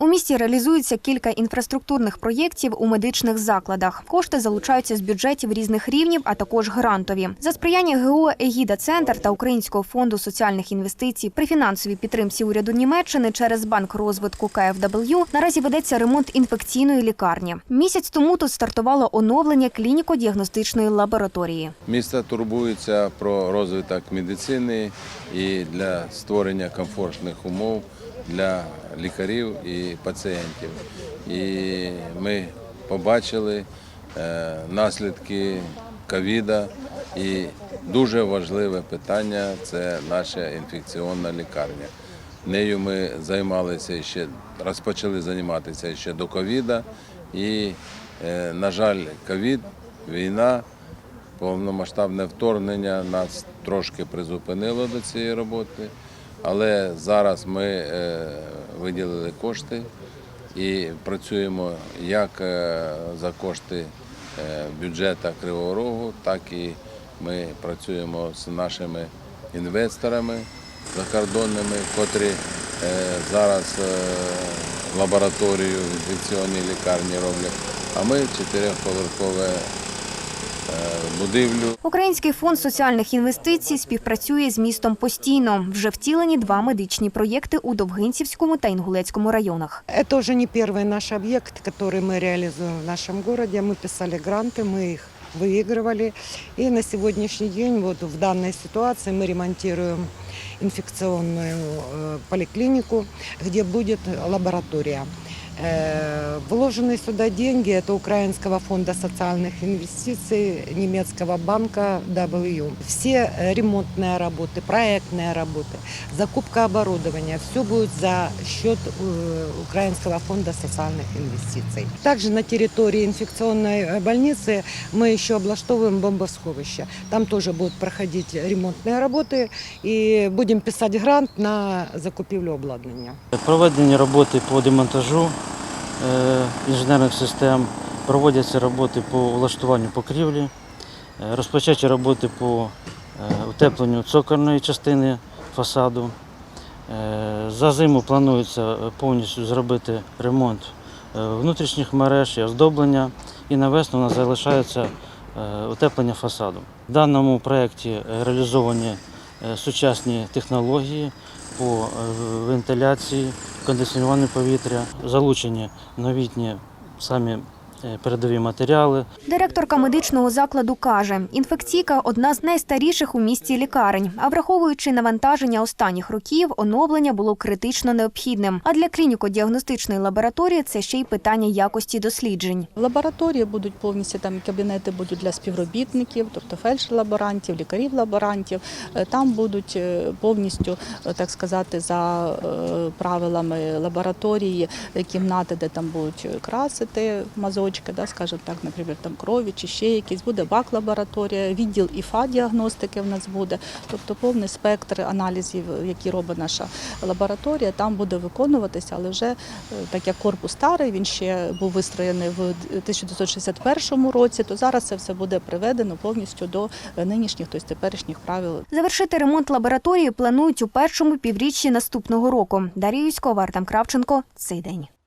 У місті реалізується кілька інфраструктурних проєктів у медичних закладах. Кошти залучаються з бюджетів різних рівнів, а також грантові. За сприяння ГО Егіда Центр та Українського фонду соціальних інвестицій при фінансовій підтримці уряду Німеччини через банк розвитку КФW наразі ведеться ремонт інфекційної лікарні. Місяць тому тут стартувало оновлення клініко-діагностичної лабораторії. Місто турбується про розвиток медицини і для створення комфортних умов для лікарів і пацієнтів. І ми побачили е, наслідки ковіда. І дуже важливе питання це наша інфекційна лікарня. Нею ми займалися ще, розпочали займатися ще до ковіда. І, е, на жаль, ковід, війна повномасштабне вторгнення нас трошки призупинило до цієї роботи, але зараз ми е, виділили кошти і працюємо як е, за кошти е, бюджету Кривого Рогу, так і ми працюємо з нашими інвесторами закордонними, котрі зараз лабораторію в інфекційній лікарні роблять. А ми чотирьохповерхове будівлю Український фонд соціальних інвестицій співпрацює з містом постійно. Вже втілені два медичні проєкти у Довгинцівському та Інгулецькому районах. Это уже не первый наш объект, который мы реализуем в нашем городе. Мы писали гранты, мы их выигрывали. И на сегодняшний день вот в данной ситуации мы ремонтируем инфекционную э, поликлинику, где будет лаборатория. Э, Вложены сюда деньги это Украинского фонда социальных инвестиций, немецкого банка W. Все э, ремонтные работы, проектные работы, закупка оборудования, все будет за счет э, Украинского фонда социальных инвестиций. Также на территории инфекционной э, больницы мы еще облаштовываем бомбосховище. Там тоже будут проходить ремонтные работы и будем писать грант на закупівлю обладнання. Проведені роботи по демонтажу е, інженерних систем, проводяться роботи по влаштуванню покрівлі, е, розпочаті роботи по е, утепленню цокольної частини фасаду. Е, За зиму планується е, повністю зробити ремонт е, внутрішніх мереж і оздоблення, і на весну у нас залишається е, утеплення фасаду. В даному проєкті е, реалізовані е, сучасні технології по е, вентиляції, кондиціонуванню повітря, залучені новітні самі передові матеріали. Директорка медичного закладу каже, інфекційка одна з найстаріших у місті лікарень. А враховуючи навантаження останніх років, оновлення було критично необхідним. А для клініко-діагностичної лабораторії це ще й питання якості досліджень. Лабораторії будуть повністю там кабінети будуть для співробітників, тобто фельдшер-лаборантів, лікарів-лаборантів. Е, Там будуть е, повністю, е, так сказати, за е, правилами лабораторії е, кімнати, де там будуть красити мазочки, да, скажімо так, наприклад, там крові чи ще якісь. Буде бак-лабораторія, відділ ІФА діагностики в нас буде, тобто повний спектр аналізів, які робить наша лабораторія, там буде виконуватися, але вже е, так як корпус старий, він ще був вистроєний в 1961 році, то зараз це все буде приведено повністю до е, нинішніх, тобто теперішніх правил Завершити ремонт лабораторії планують у першому півріччі наступного року. Дар'я Юськова, Артем Кравченко. Цей день.